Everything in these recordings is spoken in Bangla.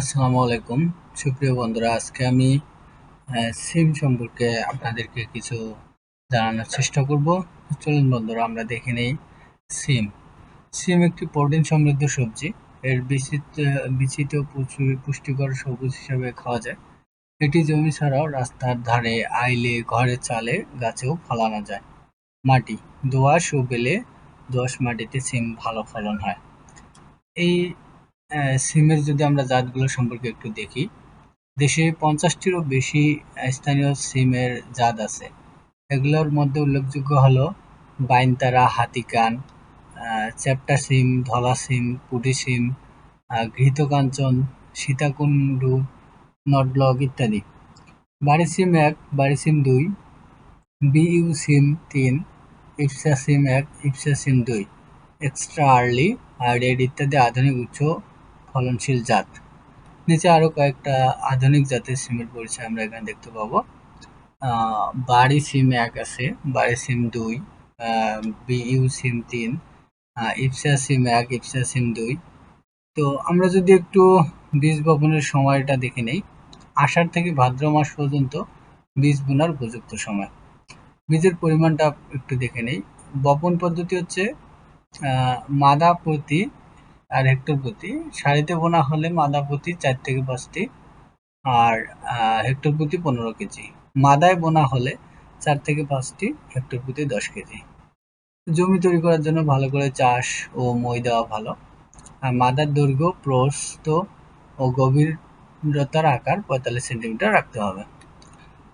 আসসালামু আলাইকুম। সুপ্রিয় বন্ধুরা, আজকে আমি সিম সম্পর্কে আপনাদেরকে কিছু জানানোর চেষ্টা করব। চলুন বন্ধুরা, আমরা দেখে নেই সিম। সিম একটি প্রোটিন সমৃদ্ধ সবজি। এর বিচিত বিচিত পুষ্টিকর সবুজ হিসাবে খাওয়া যায়। এটি জমি ছাড়াও রাস্তার ধারে, আইলে, ঘরে, চালে, গাছেও ফলানো যায়। মাটি, দোআঁশ ও বেলে দোআঁশ মাটিতে সিম ভালো ফলন হয়। এই সিমের যদি আমরা জাতগুলো সম্পর্কে একটু দেখি, দেশে পঞ্চাশটিরও বেশি স্থানীয় সিমের জাত আছে। এগুলোর মধ্যে উল্লেখযোগ্য হলো বাইনতারা, হাতিকান চ্যাপ্টা সিম, ধলা সিম, পুটি সিম ঘৃতকাঞ্চন, সীতাকুণ্ডু নটব্লক ইত্যাদি। বাড়ি সিম এক, বাড়ি সিম দুই, বিইউ সিম তিন, ইপসা সিম এক, ইপসা সিম দুই। এক্সট্রা আর্লি, আর রেড ইত্যাদি আধুনিক উচ্চ ফলনশীল জাত। নিচে আরও কয়েকটা আধুনিক জাতের সিমের পরিচয় আমরা এখানে দেখতে পাবো। বাড়ি সিম এক আছে, বাড়ি সিম দুই বিইউ সিম তিন ইপসা সিম এক, ইপসা সিম দুই। তো আমরা যদি একটু বীজ বপনের সময়টা দেখে নেই, আষাঢ় থেকে ভাদ্র মাস পর্যন্ত বীজ বোনার উপযুক্ত সময়। বীজের পরিমাণটা একটু দেখে নেই। বপন পদ্ধতি হচ্ছে মাদা প্রতি আর হেক্টর প্রতি সারিতে বোনা হলে মাদা প্রতি চার থেকে পাঁচটি আর হেক্টর প্রতি পনেরো কেজি। মাদায় বোনা হলে চার থেকে পাঁচটি, হেক্টর প্রতি দশ কেজি। জমি তৈরি করার জন্য ভালো করে চাষ ও মই দেওয়া ভালো। আর মাদার দৈর্ঘ্য, প্রস্থ ও গভীরতার আকার পঁয়তাল্লিশ সেন্টিমিটার রাখতে হবে।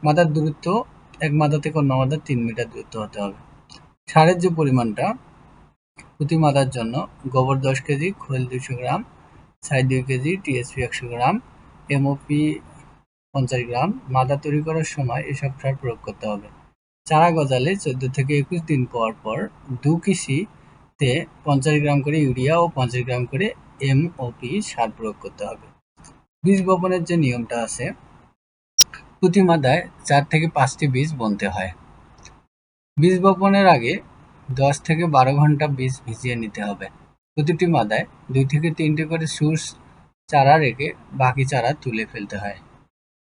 মাদার দূরত্ব, এক মাদা থেকে অন্য মাদার তিন মিটার দূরত্ব হতে হবে। সারের যে পরিমাণটা প্রতি মাদার জন্য গোবর দশ কেজি, খোল দুশো গ্রাম, ছাই দুই কেজি, টিএসপি একশো গ্রাম, এমওপি পঞ্চাশ গ্রাম। মাদা তৈরি করার সময় এসব সার প্রয়োগ করতে হবে। চারা গজালে চোদ্দ থেকে একুশ দিন পর পর দু কিসিতে পঞ্চাশ গ্রাম করে ইউরিয়া ও পঞ্চাশ গ্রাম করে এমওপি সার প্রয়োগ করতে হবে। বীজ বপনের যে নিয়মটা আছে প্রতি মাদায় চার থেকে পাঁচটি বীজ বনতে হয়। বীজ বপনের আগে দশ থেকে বারো ঘণ্টা বীজ ভিজিয়ে নিতে হবে। প্রতিটি মাদায় দুই থেকে তিনটে করে সুস চারা রেখে বাকি চারা তুলে ফেলতে হয়।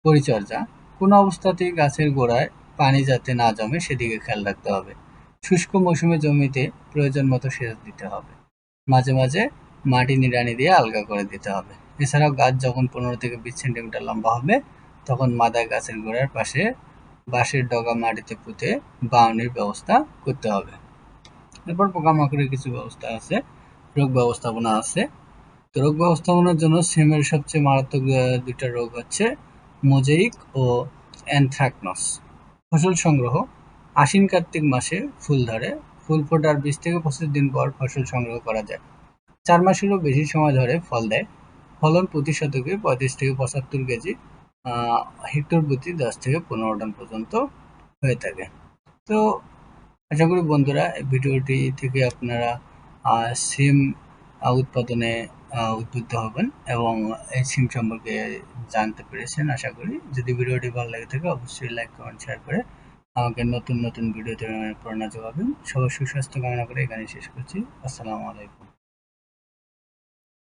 পরিচর্যা, কোনো অবস্থাতেই গাছের গোড়ায় পানি যাতে না জমে সেদিকে খেয়াল রাখতে হবে। শুষ্ক মৌসুমে জমিতে প্রয়োজন মতো সেচ দিতে হবে। মাঝে মাঝে মাটি নিড়ানি দিয়ে আলগা করে দিতে হবে। এছাড়াও গাছ যখন পনেরো থেকে বিশ সেন্টিমিটার লম্বা হবে, তখন মাদায় গাছের গোড়ার পাশে বাঁশের ডগা মাটিতে পুঁতে বাউনির ব্যবস্থা করতে হবে। এরপর পোকামাকড়ের কিছু ব্যবস্থা আছে, রোগ ব্যবস্থাপনা আছে। তো রোগ ব্যবস্থাপনার জন্য সেমের সবচেয়ে মারাত্মক দুইটা রোগ হচ্ছে মোজাইক ও অ্যানথ্রাকনস। ফসল সংগ্রহ, আশ্বিন কার্তিক মাসে ফুল ধরে, ফুল ফোটার বিশ থেকে পঁচিশ দিন পর ফসল সংগ্রহ করা যায়। চার মাসেরও বেশি সময় ধরে ফল দেয়। ফলন প্রতি শতকে পঁয়ত্রিশ থেকে পঁচাত্তর কেজি হেক্টর প্রতি দশ থেকে পনেরো টন পর্যন্ত হয়ে থাকে। তো আশা করি বন্ধুরা ভিডিওটি থেকে আপনারা সিম উৎপাদনে উদ্বুদ্ধ হবেন এবং এই সিম সম্পর্কে জানতে পেরেছেন আশা করি। যদি ভিডিওটি ভালো লাগে থাকে, অবশ্যই লাইক, কমেন্ট, শেয়ার করে আমাকে নতুন নতুন ভিডিওতে প্রেরণা যোগাবেন। সবাই সুস্বাস্থ্য কামনা করে এখানে শেষ করছি। আসসালামু আলাইকুম।